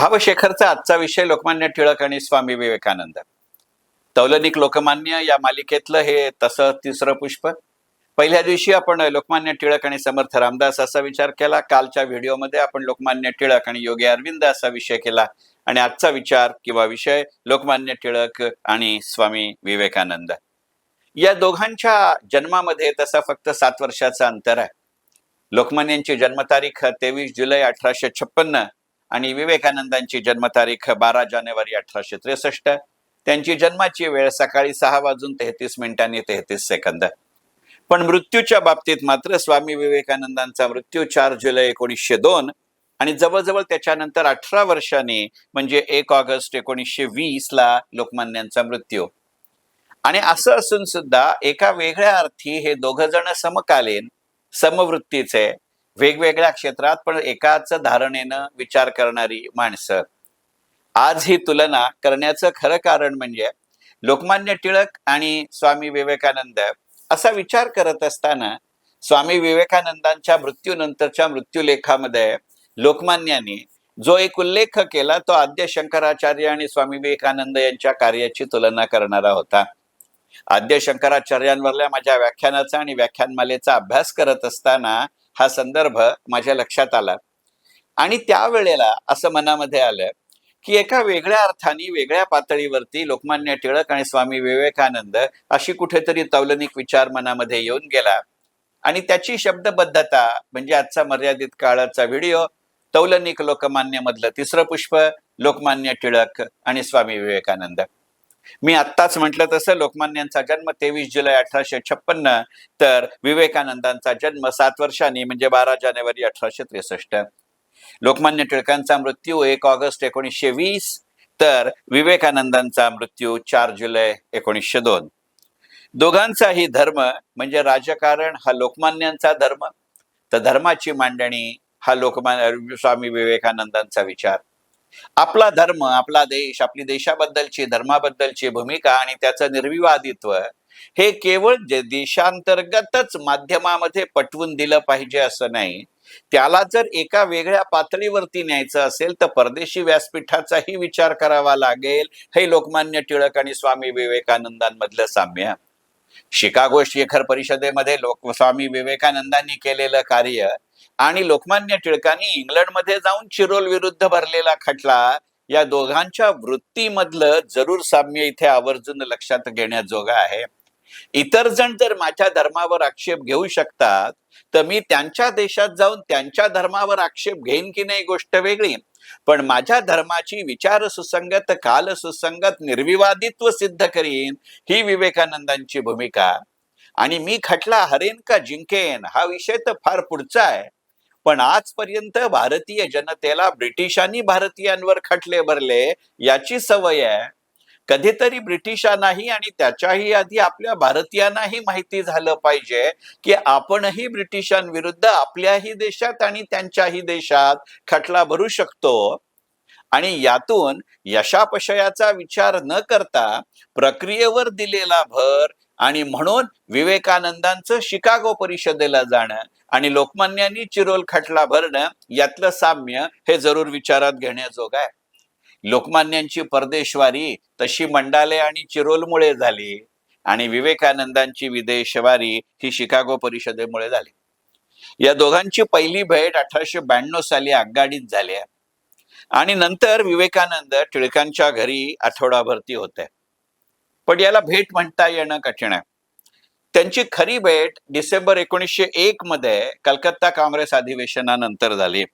भावशेखरचा आजचा विषय लोकमान्य टिळक आणि स्वामी विवेकानंद. तौलनिक लोकमान्य या मालिकेतलं हे तसं तिसरं पुष्प. पहिल्या दिवशी आपण लोकमान्य टिळक आणि समर्थ रामदास असा विचार केला. कालच्या व्हिडिओमध्ये आपण लोकमान्य टिळक आणि योगी अरविंद असा विषय केला. आणि आजचा विचार किंवा विषय लोकमान्य टिळक आणि स्वामी विवेकानंद. या दोघांच्या जन्मामध्ये तसा फक्त सात वर्षाचं अंतर आहे. लोकमान्यांची जन्मतारीख तेवीस जुलै अठराशे छप्पन्न आणि विवेकानंदांची जन्मतारीख बारा जानेवारी अठराशे त्रेसष्ट. त्यांची जन्माची वेळ सकाळी सहा वाजून तेहतीस मिनिटांनी तेहतीस सेकंद. पण मृत्यूच्या बाबतीत मात्र स्वामी विवेकानंदांचा मृत्यू चार जुलै एकोणीसशे दोन आणि जवळजवळ त्याच्यानंतर अठरा वर्षांनी म्हणजे एक ऑगस्ट एकोणीसशे वीस ला लोकमान्यांचा मृत्यू. आणि असं असून सुद्धा एका वेगळ्या अर्थी हे दोघ जण समकालीन समवृत्तीचे वेगवेगळ्या क्षेत्रात पण एकाच धारणेनं विचार करणारी माणसं. आज ही तुलना करण्याचं खरं कारण म्हणजे लोकमान्य टिळक आणि स्वामी विवेकानंद असा विचार करत असताना स्वामी विवेकानंदांच्या मृत्यूनंतरच्या मृत्यूलेखामध्ये लोकमान्यांनी जो एक उल्लेख केला तो आद्य शंकराचार्य आणि स्वामी विवेकानंद यांच्या कार्याची तुलना करणारा होता. आद्य शंकराचार्यांवरल्या माझ्या व्याख्यानाचा आणि व्याख्यानमालेचा अभ्यास करत असताना हा संदर्भ माझ्या लक्षात आला. आणि त्यावेळेला असं मनामध्ये आलं की एका वेगळ्या अर्थाने वेगळ्या पातळीवरती लोकमान्य टिळक आणि स्वामी विवेकानंद अशी कुठेतरी तौलनिक विचार मनामध्ये येऊन गेला. आणि त्याची शब्दबद्धता म्हणजे आजचा मर्यादित काळाचा व्हिडिओ तौलनिक लोकमान्य मधलं तिसरं पुष्प लोकमान्य टिळक आणि स्वामी विवेकानंद. मी आत्ताच म्हटलं तसं लोकमान्यांचा जन्म तेवीस जुलै अठराशे छप्पन्न तर विवेकानंदांचा जन्म सात वर्षांनी म्हणजे बारा जानेवारी अठराशे त्रेसष्ट. लोकमान्य टिळकांचा मृत्यू एक ऑगस्ट एकोणीसशे वीस तर विवेकानंदांचा मृत्यू चार जुलै एकोणीसशे दोन. दोघांचाही धर्म म्हणजे राजकारण हा लोकमान्यांचा धर्म. तर धर्माची मांडणी हा लोकमान स्वामी विवेकानंदांचा विचार. आपला धर्म आपला देश आपली देशाबद्दलची धर्माबद्दलची भूमिका आणि त्याचं निर्विवादित्व हे केवळ देशांतर्गतच माध्यमामध्ये पटवून दिलं पाहिजे असं नाही. त्याला जर एका वेगळ्या पातळीवरती न्यायचं असेल तर परदेशी व्यासपीठाचाही विचार करावा लागेल. हे लोकमान्य टिळक आणि स्वामी विवेकानंदांमधलं साम्य. शिकागो शिखर परिषदेमध्ये लोक स्वामी विवेकानंदांनी केलेलं कार्य आणि लोकमान्य टिळकांनी इंग्लंडमध्ये जाऊन चिरोल विरुद्ध भरलेला खटला या दोघांच्या वृत्तीमधलं जरूर साम्य इथे आवर्जून लक्षात घेण्याजोगा आहे. इतर जण जर माझ्या धर्मावर आक्षेप घेऊ शकतात तर मी त्यांच्या देशात जाऊन त्यांच्या धर्मावर आक्षेप घेईन की नाही गोष्ट वेगळी. पण माझ्या धर्माची विचार सुसंगत काल सुसंगत निर्विवादित्व सिद्ध करीन ही विवेकानंदांची भूमिका. आणि मी खटला हरेन का जिंकेन हा विषय तर फार पुढचा आहे. पण आजपर्यंत भारतीय जनतेला ब्रिटिशांनी भारतीयांवर खटले भरले याची सवय आहे. कधीतरी ब्रिटिशांनाही आणि त्याच्याही आधी आपल्या भारतीयांनाही माहिती झालं पाहिजे की आपणही ब्रिटिशांविरुद्ध आपल्याही देशात आणि त्यांच्याही देशात खटला भरू शकतो. आणि यातून यशापशयाचा विचार न करता प्रक्रियेवर दिलेला भर आणि म्हणून विवेकानंदांचं शिकागो परिषदेला जाणं आणि लोकमान्यांनी चिरोल खटला भरणं यातलं साम्य हे जरूर विचारात घेण्याजोग आहे. लोकमान्यांची परदेशवारी तशी मंडाले आणि चिरोलमुळे झाली आणि विवेकानंदांची विदेशवारी ही शिकागो परिषदेमुळे झाली. या दोघांची पहिली भेट अठराशे ब्याण्णव साली आगगाडीत झाली आहे. आणि नंतर विवेकानंद टिळकांच्या घरी आठवडाभरती होते. पण याला भेट म्हणता येणं कठीण आहे. त्यांची खरी भेट डिसेंबर एकोणीसशे एक मध्ये कलकत्ता काँग्रेस अधिवेशनानंतर झाली.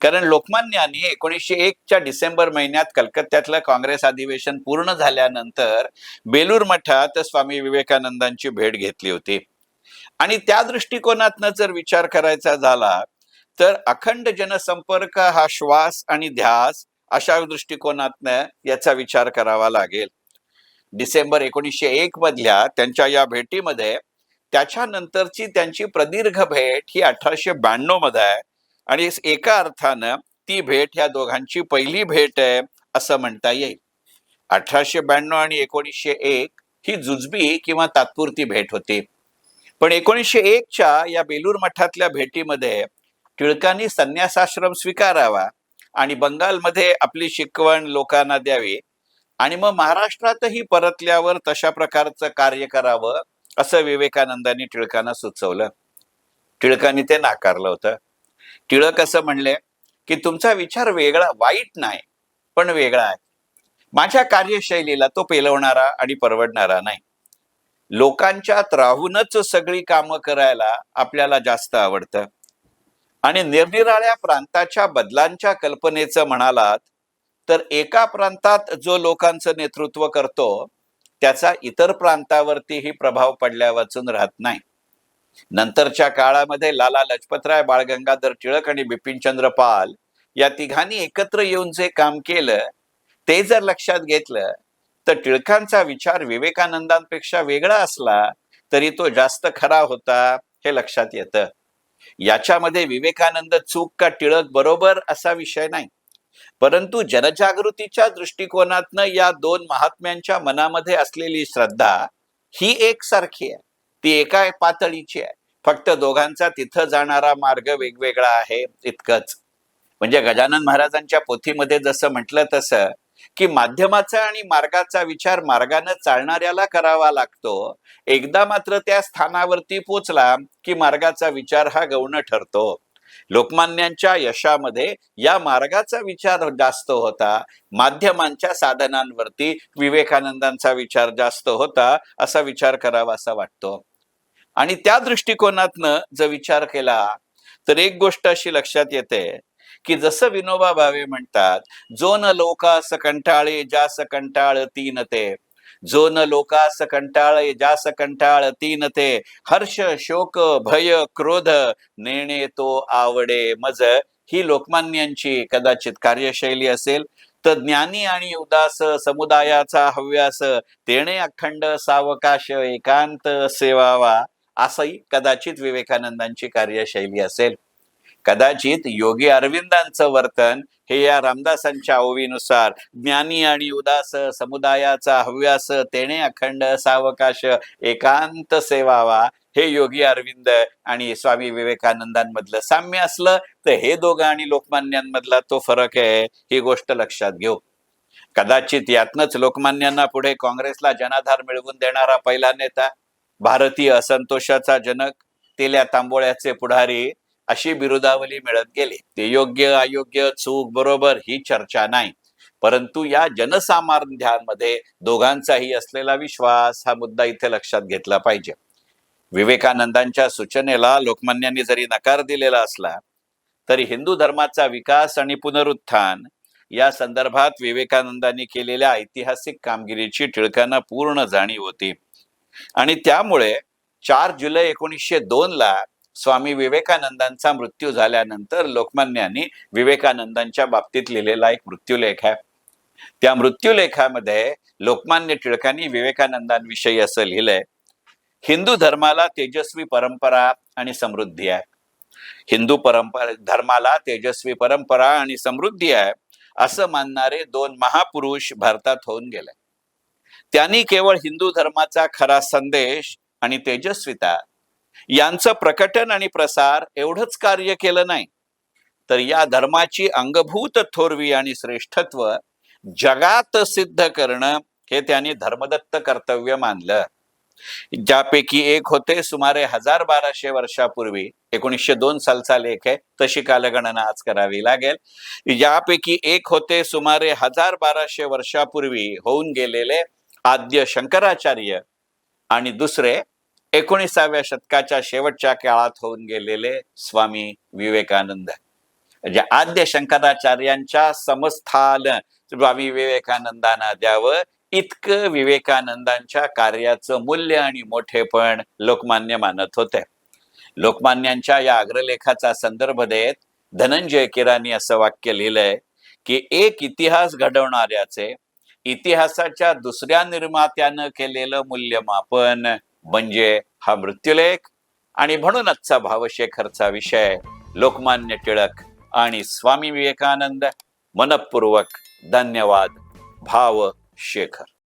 कारण लोकमान्यांनी एकोणीसशे एकच्या डिसेंबर महिन्यात कलकत्त्यातलं काँग्रेस अधिवेशन पूर्ण झाल्यानंतर बेलूर मठात स्वामी विवेकानंदांची भेट घेतली होती. आणि त्या दृष्टिकोनातनं जर विचार करायचा झाला तर अखंड जनसंपर्क हा श्वास आणि ध्यास अशा दृष्टिकोनातनं याचा विचार करावा लागेल. डिसेंबर एकोणीसशे एक मधल्या त्यांच्या या भेटीमध्ये त्याच्यानंतरची त्यांची प्रदीर्घ भेट ही अठराशे ब्याण्णवमध्ये आहे. आणि एका अर्थानं ती भेट ह्या दोघांची पहिली भेट आहे असं म्हणता येईल. अठराशे ब्याण्णव आणि एकोणीसशे एक ही जुजबी किंवा तात्पुरती भेट होती. पण एकोणीसशे एकच्या या बेलूर मठातल्या भेटीमध्ये टिळकांनी संन्यासाश्रम स्वीकारावा आणि बंगालमध्ये आपली शिकवण लोकांना द्यावी आणि मग महाराष्ट्रातही परतल्यावर तशा प्रकारचं कार्य करावं असं विवेकानंदांनी टिळकांना सुचवलं. टिळकांनी ते नाकारलं होतं. टिळक असं म्हणले की तुमचा विचार वेगळा वाईट नाही पण वेगळा आहे. माझ्या कार्यशैलीला तो पेलवणारा आणि परवडणारा नाही. लोकांच्यात राहूनच सगळी कामं करायला आपल्याला जास्त आवडतं. आणि निरनिराळ्या प्रांताच्या बदलांच्या कल्पनेचं म्हणालात तर एका प्रांतात जो लोकांचं नेतृत्व करतो त्याचा इतर प्रांतावरतीही प्रभाव पडल्या वाचून राहत नाही. नंतरच्या काळामध्ये लाला लजपतराय बाळ गंगाधर टिळक आणि बिपिनचंद्र पाल या तिघांनी एकत्र येऊन जे काम केलं ते जर लक्षात घेतलं तर टिळकांचा विचार विवेकानंदांपेक्षा वेगळा असला तरी तो जास्त खरा होता हे लक्षात येतं. याच्यामध्ये विवेकानंद चूक का टिळक बरोबर असा विषय नाही. परंतु जनजागृतीच्या दृष्टिकोनातनं या दोन महात्म्यांच्या मनामध्ये असलेली श्रद्धा ही एकसारखी आहे. ती एका पातळीची आहे. फक्त दोघांचा तिथं जाणारा मार्ग वेगवेगळा आहे इतकंच. म्हणजे गजानन महाराजांच्या पोथीमध्ये जसं म्हटलं तसं की माध्यमाचा आणि मार्गाचा विचार मार्गानं चालणाऱ्याला करावा लागतो. एकदा मात्र त्या स्थानावरती पोचला की मार्गाचा विचार हा गौण ठरतो. लोकमान्यांच्या यशामध्ये या मार्गाचा विचार जास्त होता. माध्यमांच्या साधनांवरती विवेकानंदांचा विचार जास्त होता असा विचार करावा असा वाटतो. आणि त्या दृष्टिकोनातनं जर विचार केला तर एक गोष्ट अशी लक्षात येते की जसं विनोबा भावे म्हणतात जो न लोकास कंटाळे जास कंटाळ तीन ते. जो न लोकास कंटाळ जास कंटाळ तीन ते. हर्ष शोक भय क्रोध नेणे तो आवडे मज. ही लोकमान्यांची कदाचित कार्यशैली असेल. तर ज्ञानी आणि उदास समुदायाचा हव्यास तेणे अखंड सावकाश एकांत सेवावा असंही कदाचित विवेकानंदांची कार्यशैली असेल. कदाचित योगी अरविंदांचं वर्तन हे या रामदासांच्या ओवीनुसार ज्ञानी आणि उदास समुदायाचा हव्यास तेणे अखंड सावकाश एकांत सेवावा. हे योगी अरविंद आणि स्वामी विवेकानंदांमधलं साम्य असलं तर हे दोघं आणि लोकमान्यांमधला तो फरक आहे ही गोष्ट लक्षात घेऊ. कदाचित यातनच लोकमान्यांना पुढे काँग्रेसला जनाधार मिळवून देणारा पहिला नेता भारतीय असंतोषाचा जनक तेल्या तांबोळ्याचे पुढारी अशी बिरुदावली मिळत गेली. ते योग्य अयोग्य चूक बरोबर ही चर्चा नाही. परंतु या जनसामान्यांमध्ये दोघांचाही असलेला विश्वास हा मुद्दा इथे लक्षात घेतला पाहिजे. विवेकानंदांच्या सूचनेला लोकमान्यांनी जरी नकार दिलेला असला तरी हिंदू धर्माचा विकास आणि पुनरुत्थान या संदर्भात विवेकानंदांनी केलेल्या ऐतिहासिक कामगिरीची टिळकांना पूर्ण जाणीव होती. आणि त्यामुळे चार जुलै एकोणीसशे दोन ला स्वामी विवेकानंदांचा मृत्यू झाल्यानंतर लोकमान्यांनी विवेकानंदांच्या बाबतीत लिहिलेला एक मृत्यूलेख आहे. त्या मृत्यूलेखामध्ये लोकमान्य टिळकांनी विवेकानंदांविषयी असं लिहिलंय हिंदू धर्माला तेजस्वी परंपरा आणि समृद्धी आहे. हिंदू परंपरा धर्माला तेजस्वी परंपरा आणि समृद्धी आहे असं मानणारे दोन महापुरुष भारतात होऊन गेले. त्यांनी केवळ हिंदू धर्माचा खरा संदेश आणि तेजस्विता यांचं प्रकटन आणि प्रसार एवढंच कार्य केलं नाही. तर या धर्माची अंगभूत थोरवी आणि श्रेष्ठत्व जगात सिद्ध करणं हे त्यांनी धर्मदत्त कर्तव्य मानलं. ज्यापैकी एक होते सुमारे हजार बाराशे वर्षापूर्वी एकोणीसशे दोन सालचा लेख आहे तशी कालगणना आज करावी लागेल. यापैकी एक होते सुमारे हजार बाराशे वर्षापूर्वी होऊन गेलेले आद्य शंकराचार्य आणि दुसरे एकोणीसाव्या शतकाच्या शेवटच्या काळात होऊन गेलेले स्वामी विवेकानंद. म्हणजे आद्य शंकराचार्यांच्या समस्थान स्वामी विवेकानंदांना द्यावं इतकं विवेकानंदांच्या कार्याचं मूल्य आणि मोठेपण लोकमान्य मानत होते. लोकमान्यांच्या या अग्रलेखाचा संदर्भ देत धनंजय किराणी असं वाक्य लिहिलंय की एक इतिहास घडवणाऱ्याचे इतिहासाच्या दुसऱ्या निर्मात्यानं केलेलं मूल्यमापन म्हणजे हा मृत्यूलेख. आणि म्हणूनचचा भावशेखरचा विषय लोकमान्य टिळक आणि स्वामी विवेकानंद मनपूर्वक धन्यवाद. भाव शेखर